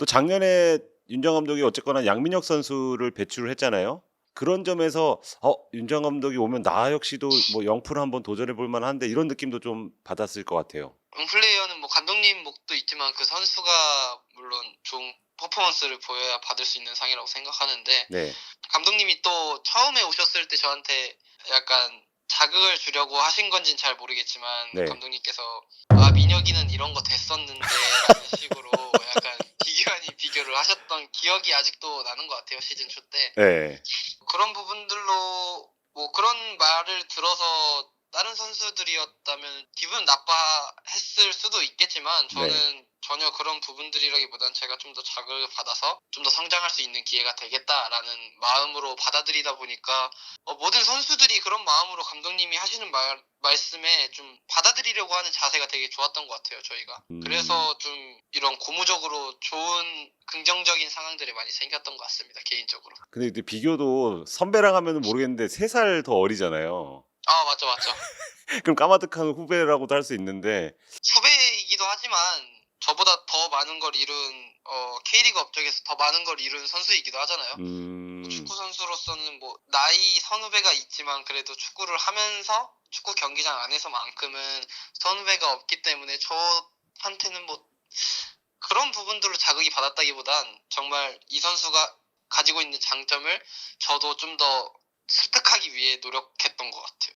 또 작년에 윤정 감독이 어쨌거나 양민혁 선수를 배출을 했잖아요. 그런 점에서 어 윤정 감독이 오면 나 역시도 뭐 영프를 한번 도전해 볼 만한데 이런 느낌도 좀 받았을 것 같아요. 응플레이어는 뭐 감독님 목도 있지만 그 선수가 물론 좋은 퍼포먼스를 보여야 받을 수 있는 상이라고 생각하는데 네. 감독님이 또 처음에 오셨을 때 저한테 약간 자극을 주려고 하신 건진 잘 모르겠지만 네. 감독님께서 아 민혁이는 이런 거 됐었는데 라는 식으로 약간 비교 비교를 하셨던 기억이 아직도 나는 것 같아요 시즌 초때 네. 그런 부분들로 뭐 그런 말을 들어서 다른 선수들이었다면 기분 나빠했을 수도 있겠지만 저는 전혀 그런 부분들이라기보단 제가 좀 더 자극을 받아서 좀 더 성장할 수 있는 기회가 되겠다라는 마음으로 받아들이다 보니까 어, 모든 선수들이 그런 마음으로 감독님이 하시는 말, 말씀에 좀 받아들이려고 하는 자세가 되게 좋았던 것 같아요 저희가 음. 그래서 좀 이런 고무적으로 좋은 긍정적인 상황들이 많이 생겼던 것 같습니다 개인적으로 근데 이제 비교도 선배랑 하면은 모르겠는데 세살더 어리잖아요. 아 맞죠 맞죠 그럼 까마득한 후배라고도 할 수 있는데 후배이기도 하지만 저보다 더 많은 걸 이룬 어, K리그 업적에서 더 많은 걸 이룬 선수이기도 하잖아요. 음. 축구 선수로서는 뭐 나이 선후배가 있지만 그래도 축구를 하면서 축구 경기장 안에서만큼은 선후배가 없기 때문에 저한테는 뭐 그런 부분들로 자극이 받았다기보단 정말 이 선수가 가지고 있는 장점을 저도 좀 더 습득하기 위해 노력했던 것 같아요.